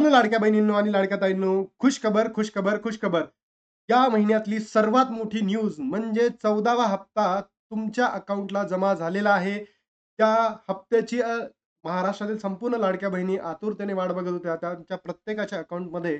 Hello लाडक्या बहिणींनो आणि लाडक्या ताईंनो खुश खबर खुश खबर खुश खबर या महिन्यातली सर्वात मोठी न्यूज म्हणजे चौदावा हप्ता तुमच्या अकाउंटला जमा झालेला आहे. त्या हप्त्याची महाराष्ट्रातील संपूर्ण लाडक्या बहिणी आतुरतेने वाट बघत होत्या. त्यांच्या प्रत्येकाच्या अकाउंटमध्ये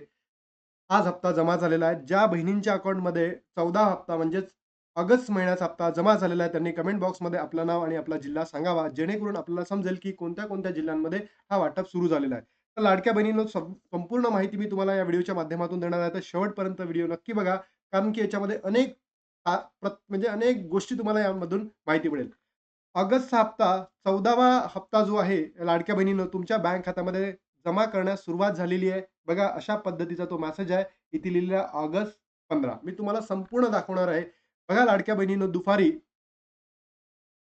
आज हप्ता जमा झालेला आहे. ज्या बहिणींच्या अकाउंटमध्ये चौदा हप्ता म्हणजेच ऑगस्ट महिन्याचा हप्ता जमा झालेला आहे त्यांनी कमेंट बॉक्समध्ये आपलं नाव आणि आपला जिल्हा सांगावा. जेणेकरून आपल्याला समजेल की कोणत्या कोणत्या जिल्ह्यांमध्ये हा वाटप सुरू झालेला आहे. लाडक्या बहिणींनो संपूर्ण माहिती मी तुम्हाला या व्हिडिओच्या माध्यमातून देणार आहे. तर शेवटपर्यंत व्हिडिओ नक्की बघा कारण की याच्यामध्ये अनेक म्हणजे अनेक गोष्टी तुम्हाला यामधून माहिती मिळेल. ऑगस्टचा हप्ता चौदावा हप्ता जो आहे लाडक्या बहिणीनं तुमच्या बँक खात्यामध्ये जमा करण्यास सुरुवात झालेली आहे. बघा अशा पद्धतीचा तो मेसेज आहे. इथे लिहिलेला ऑगस्ट पंधरा. मी तुम्हाला संपूर्ण दाखवणार आहे. बघा लाडक्या बहिणीनं दुपारी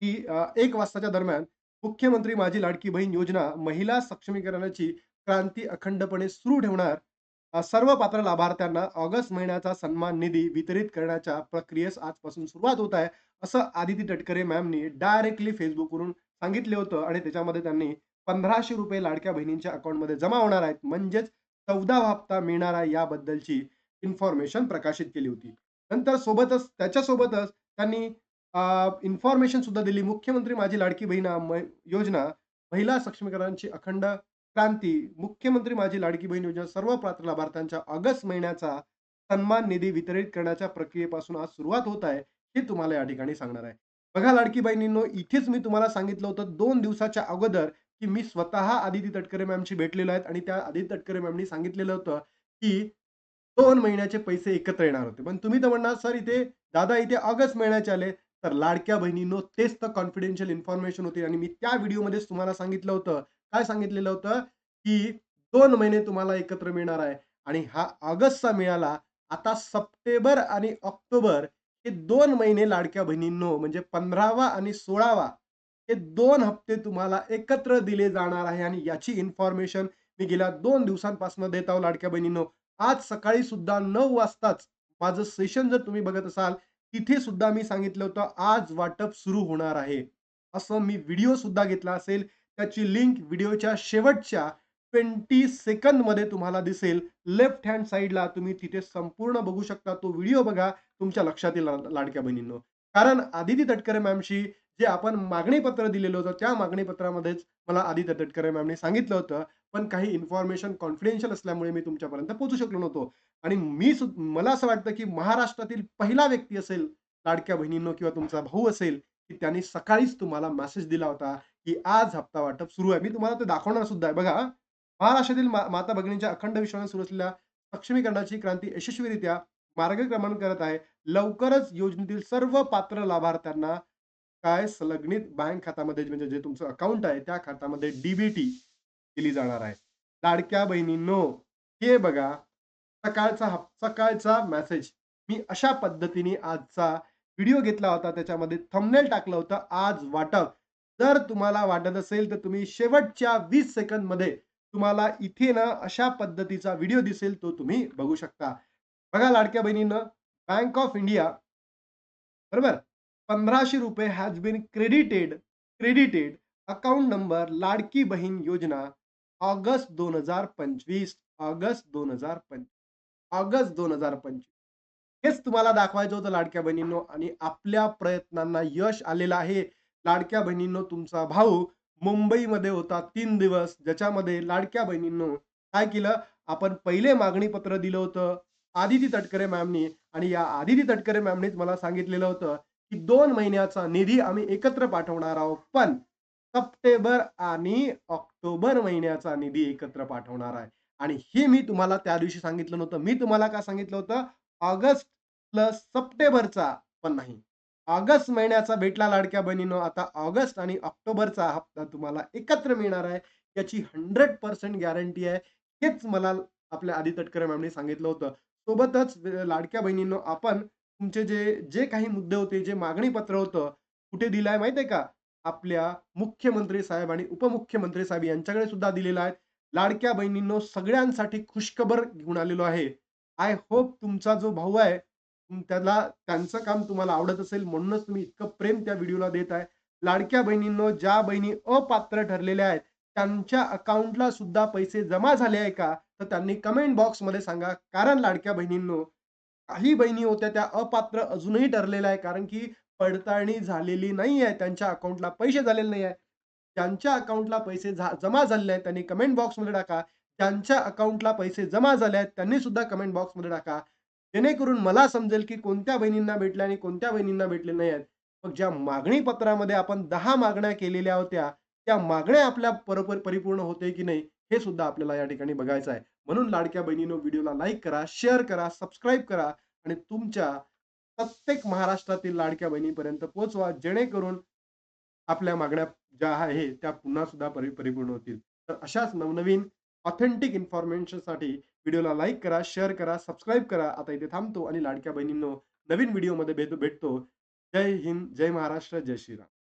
की एक वाजताच्या दरम्यान मुख्यमंत्री माझी लाडकी बहीण योजना महिला सक्षमीकरणाची क्रांती अखंडपणे सुरू ठेवणार सर्व पात्र लाभार्थ्यांना ऑगस्ट महिन्याचा सन्मान निधी वितरित करण्याच्या प्रक्रियेस आजपासून सुरुवात होत आहे असं आदिती तटकरे मॅमनी डायरेक्टली फेसबुकवरून सांगितले होतं आणि त्याच्यामध्ये त्यांनी पंधराशे रुपये लाडक्या बहिणींच्या अकाउंटमध्ये जमा होणार आहेत म्हणजेच चौदा हप्ता मिळणार आहे याबद्दलची इन्फॉर्मेशन प्रकाशित केली होती. नंतर सोबतच त्याच्यासोबतच त्यांनी इन्फॉर्मेशन सुद्धा दिली. मुख्यमंत्री माझी लाडकी बहीण योजना महिला सक्षमीकरणाची अखंड क्रांती मुख्यमंत्री माझी लाडकी बहीण योजना सर्व पात्र लाभार्थ्यांच्या ऑगस्ट महिन्याचा सन्मान निधी वितरित करण्याच्या प्रक्रियेपासून आज सुरुवात होत आहे हे तुम्हाला या ठिकाणी सांगणार आहे. बघा लाडकी बहिणींनो इथेच मी तुम्हाला सांगितलं होतं दोन दिवसाच्या अगोदर की मी स्वतः आदिती तटकरे मॅमशी भेटलेलो आहेत आणि त्या आदिती तटकरे मॅमनी सांगितलेलं होतं की दोन महिन्याचे पैसे एकत्र येणार होते. पण तुम्ही तर म्हणणार सर इथे दादा इथे ऑगस्ट महिन्याचे आले. तर लाडक्या बहिणींनो तेच तर कॉन्फिडेन्शियल इन्फॉर्मेशन होती आणि मी त्या व्हिडिओमध्येच तुम्हाला सांगितलं होतं काय सांगितलेलं होतं? की दोन महिने तुम्हाला एकत्र मिळणार आहे आणि हा ऑगस्टचा मिळाला. आता सप्टेंबर आणि ऑक्टोबर हे दोन महिने लाडक्या बहिणींनो म्हणजे पंधरावा आणि सोळावा हे दोन हप्ते तुम्हाला एकत्र दिले जाणार आहे आणि याची इन्फॉर्मेशन मी गेल्या दोन दिवसांपासून देत आहो लाडक्या बहिणींनो. आज सकाळी सुद्धा नऊ वाजताच माझं सेशन जर तुम्ही बघत असाल तिथे सुद्धा मी सांगितलं होतं आज वाटप सुरू होणार आहे. असं मी व्हिडिओ सुद्धा घेतला असेल. त्याची लिंक व्हिडिओच्या शेवटच्या ट्वेंटी सेकंदमध्ये तुम्हाला दिसेल. लेफ्ट हँड साईडला तुम्ही तिथे संपूर्ण बघू शकता. तो व्हिडिओ बघा. तुमच्या लक्षात येईल लाडक्या बहिणींनो. कारण आदिती तटकरे मॅमशी जे आपण मागणी पत्र दिलेलं होतं त्या मागणी पत्रामध्येच मला आदित्य तटकरे मॅमने सांगितलं होतं. पण काही इन्फॉर्मेशन कॉन्फिडेन्शियल असल्यामुळे मी तुमच्यापर्यंत पोहोचू शकलो नव्हतो. आणि मी मला असं वाटतं की महाराष्ट्रातील पहिला व्यक्ती असेल लाडक्या बहिणींनो किंवा तुमचा भाऊ असेल की त्यांनी सकाळीच तुम्हाला मेसेज दिला होता. की आज हप्ता वाटप सुरू आहे. मी तुम्हाला ते दाखवणार सुद्धा आहे. बघा महाराष्ट्रातील मा- माता भगिनींच्या अखंड विश्वास सुरू असलेल्या सक्षमीकरणाची क्रांती यशस्वीरित्या मार्गक्रमण करत आहे. लवकरच योजनेतील सर्व पात्र लाभार्थ्यांना काय संलग्नित बँक खात्यामध्ये म्हणजे जे तुमचं अकाउंट आहे त्या खात्यामध्ये डीबीटी दिली जाणार आहे. लाडक्या बहिणींनो हे बघा सकाळचा हप सकाळचा मेसेज मी अशा पद्धतीने आजचा व्हिडिओ घेतला होता. त्याच्यामध्ये थंबनेल टाकलं होतं. आज वाटप. जर तुम्हाला वाटत असेल तर तुम्ही शेवटच्या वीस सेकंदमध्ये तुम्हाला इथे ना अशा पद्धतीचा व्हिडिओ दिसेल तो तुम्ही बघू शकता. बघा लाडक्या बहिणीनं बँक ऑफ इंडिया बरोबर? पंधराशे रुपये has been credited credited account number Ladki Bahin Yojana August दोन हजार पंचवीस ऑगस्ट दोन हजार पंचवीस ऑगस्ट दोन हजार पंचवीस. हेच तुम्हाला दाखवायचं होतं लाडक्या बहिणींनो आणि आपल्या प्रयत्नांना यश आलेलं आहे. लाडक्या बहिणींनो तुमचा भाऊ मुंबईमध्ये होता तीन दिवस. ज्याच्यामध्ये लाडक्या बहिणींनो काय केलं? आपण पहिले मागणी पत्र दिलं होतं आदिती तटकरे मॅमनी आणि या आदिती तटकरे मॅमनीच मला सांगितलेलं होतं की दोन महिन्याचा निधी आम्ही एकत्र पाठवणार आहोत. पण सप्टेंबर आणि ऑक्टोबर महिन्याचा निधी एकत्र पाठवणार आहे. आणि हे मी तुम्हाला त्या दिवशी सांगितलं नव्हतं. मी तुम्हाला काय सांगितलं होतं? ऑगस्ट प्लस सप्टेंबरचा. पण नाही. ऑगस्ट महिन्याचा भेटला लाडक्या बहिणीनो. आता ऑगस्ट आणि ऑक्टोबरचा हप्ता तुम्हाला एकत्र मिळणार आहे. याची हंड्रेड पर्सेंट गॅरंटी आहे. हेच मला आपल्या आधी तटकरे मॅमने सांगितलं होतं. सोबतच लाडक्या बहिणींनो आपण तुमचे जे जे काही मुद्दे होते जे मागणी पत्र होतं कुठे दिलं आहे माहिती आहे का? आपल्या मुख्यमंत्री साहेब आणि उपमुख्यमंत्री साहेब यांच्याकडे सुद्धा दिलेलं आहे. लाडक्या बहिणींनो सगळ्यांसाठी खुशखबर घेऊन आलेलो आहे. आय होप तुमचा जो भाऊ आहे त्याला त्यांचं काम तुम्हाला आवडत असेल म्हणूनच तुम्ही इतकं प्रेम त्या व्हिडिओला देत आहे लाडक्या बहिणींनो ज्या बहिणी अपात्र ठरलेल्या आहेत त्यांच्या अकाउंटला सुद्धा पैसे जमा झाले आहे का तर त्यांनी कमेंट बॉक्समध्ये सांगा. कारण लाडक्या बहिणींनो, काही बहिणी होत्या त्या अपात्र अजूनही ठरलेल्या आहे. कारण की पडताळणी झालेली नाही आहे त्यांच्या अकाउंटला पैसे झालेले नाही आहे. ज्यांच्या अकाउंटला पैसे जमा झालेले आहेत त्यांनी कमेंट बॉक्समध्ये टाका. ज्यांच्या अकाउंटला पैसे जमा झाले आहेत त्यांनी सुद्धा कमेंट बॉक्समध्ये टाका. जेणेकरून मला समजेल की कोणत्या बहिणींना भेटले आणि कोणत्या बहिणींना भेटले नाही आहेत. मग ज्या मागणी पत्रामध्ये आपण दहा मागण्या केलेल्या होत्या, त्या मागण्या आपल्या बरोबर परिपूर्ण होते की नाही, हे सुद्धा आपल्याला या ठिकाणी बघायचं आहे. म्हणून लाडक्या बहिणींनो व्हिडिओला लाईक करा, शेअर करा, सबस्क्राईब करा आणि तुमच्या प्रत्येक महाराष्ट्रातील लाडक्या बहिणीपर्यंत पोहोचवा. जेणेकरून आपल्या मागण्या ज्या आहे त्या पुन्हा सुद्धा परिपूर्ण होतील. तर अशाच नवनवीन ऑथेंटिक इन्फॉर्मेशनसाठी व्हिडिओला लाईक करा, शेअर करा, सबस्क्राईब करा. आता इथे थांबतो आणि लाडक्या बहिणींनो नवीन व्हिडिओमध्ये भेटू भेटतो. जय हिंद, जय महाराष्ट्र, जय श्रीराम.